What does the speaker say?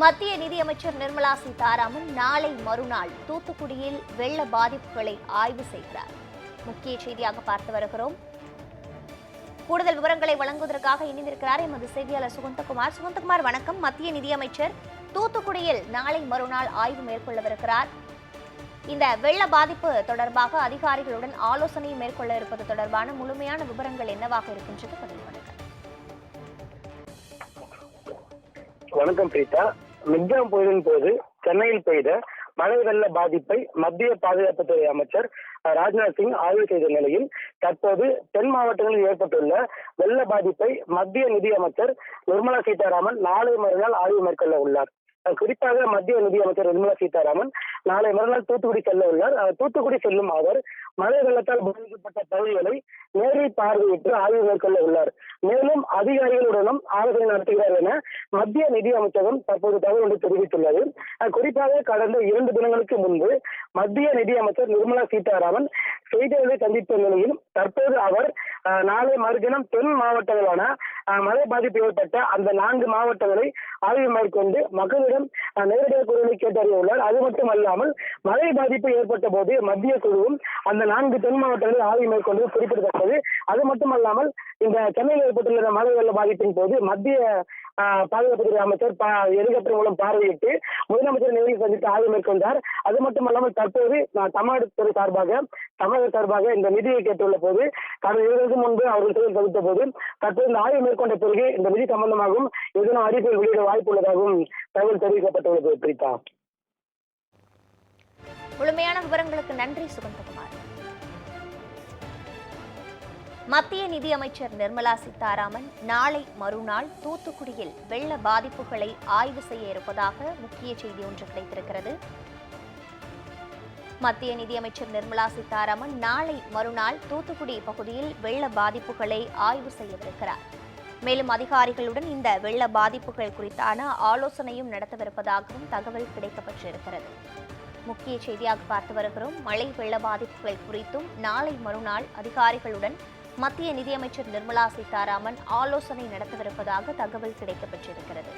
மத்திய நிதியமைச்சர் நிர்மலா சீதாராமன் நாளை மறுநாள் தூத்துக்குடியில் வெள்ள பாதிப்புகளை ஆய்வு செய்கிறார். முக்கிய செய்தியாக பார்த்து வருகிறோம். கூடுதல் விவரங்களை வழங்குவதற்காக இணைந்திருக்கிறார் எமது செய்தியாளர் சுகந்தகுமார். சுகந்தகுமார் வணக்கம். மத்திய நிதியமைச்சர் தூத்துக்குடியில் நாளை மறுநாள் ஆய்வு மேற்கொள்ளவிருக்கிறார். இந்த வெள்ள பாதிப்பு தொடர்பாக அதிகாரிகளுடன் ஆலோசனை மேற்கொள்ள இருப்பது தொடர்பான முழுமையான விவரங்கள் என்னவாக இருக்கின்றது பதிவு பண்ணுங்க வணக்கம் பிரீதா. மிக்ஜாம் புயலின் போது சென்னையில் பெய்த மழை வெள்ள பாதிப்பை மத்திய பாதுகாப்புத்துறை அமைச்சர் ராஜ்நாத் சிங் ஆய்வு செய்த நிலையில் தற்போது தென் மாவட்டங்களில் ஏற்பட்டுள்ள வெள்ள பாதிப்பை மத்திய நிதி அமைச்சர் நிர்மலா சீதாராமன் நாளை மறுநாள் ஆய்வு மேற்கொள்ள உள்ளார். குறிப்பாக மத்திய நிதியமைச்சர் நிர்மலா சீதாராமன் நாளை மறுநாள் தூத்துக்குடி செல்ல உள்ளார் தூத்துக்குடி செல்லும் அவர் மழை வெள்ளத்தால் பாதிக்கப்பட்ட பகுதிகளை நேரில் பார்வையிட்டு ஆய்வு மேற்கொள்ள உள்ளார். மேலும் அதிகாரிகளுடனும் ஆலோசனை நடத்துகிறார் என மத்திய நிதி அமைச்சகம் தற்போது தகவல் ஒன்று தெரிவித்துள்ளது. குறிப்பாக கடந்த இரண்டு தினங்களுக்கு முன்பு மத்திய நிதி அமைச்சர் நிர்மலா சீதாராமன் செய்தியாளர்களை சந்தித்த நிலையில் தற்போது அவர் நாளை மறுதினம் தென் மாவட்டங்களான மழை பாதிப்பு ஏற்பட்ட அந்த நான்கு மாவட்டங்களை ஆய்வு மேற்கொண்டு மக்களிடம் நேரடியாக குரலை கேட்டறியுள்ளார் அது மட்டுமல்லாமல் மழை பாதிப்பு ஏற்பட்ட போது மத்திய குழுவும் அந்த நான்கு தென் மாவட்டங்களில் ஆய்வு மேற்கொண்டு குறிப்பிடத்தக்கது. அது மட்டுமல்லாமல் இந்த சென்னையில் ஏற்பட்டுள்ள மழை வெள்ள பாதிப்பின் போது மத்திய பாதுகாப்புத்துறை அமைச்சர் பா- ஹெலிகாப்டர் மூலம் பார்வையிட்டு முதலமைச்சர் நேரில் சந்தித்து ஆய்வு மேற்கொண்டார். அது மட்டுமல்லாமல் தற்போது நான் தமிழ்நாடு சார்பாக தமிழக சார்பாக இந்த நிதியை கேட்டுள்ள போது கடந்த இருபது முன்பு அவர்கள் செயல் சந்தித்த போது தற்போது இந்த ஆய்வு மேற்கொண்ட பிறகு இந்த நிதி சம்பந்தமாகவும் எதனும் அறிக்கைகள் வெளியிட வாய்ப்பு உள்ளதாகவும் தகவல் தெரிவிக்கப்பட்டுள்ளது பிரீதா. முழுமையான விவரங்களுக்கு நன்றி சுகந்தகுமார் மத்திய நிதியமைச்சர் நிர்மலா சீதாராமன் நாளை மறுநாள் தூத்துக்குடியில் வெள்ள பாதிப்புகளை ஆய்வு செய்ய இருப்பதாக முக்கிய செய்தி ஒன்று கிடைத்திருக்கிறது. மத்திய நிதியமைச்சர் நிர்மலா சீதாராமன் நாளை மறுநாள் தூத்துக்குடி பகுதியில் வெள்ள பாதிப்புகளை ஆய்வு செய்யவிருக்கிறார். மேலும் அதிகாரிகளுடன் இந்த வெள்ள பாதிப்புகள் குறித்தான ஆலோசனையும் நடத்தவிருப்பதாகவும் தகவல் கிடைக்கப்பட்டிருக்கிறது முக்கிய செய்தியாக பார்த்து வருகிறோம். மழை வெள்ள பாதிப்புகள் குறித்தும் நாளை மறுநாள் அதிகாரிகளுடன் மத்திய நிதியமைச்சர் நிர்மலா சீதாராமன் ஆலோசனை நடத்தவிருப்பதாக தகவல் கிடைக்கப்பட்டிருக்கிறது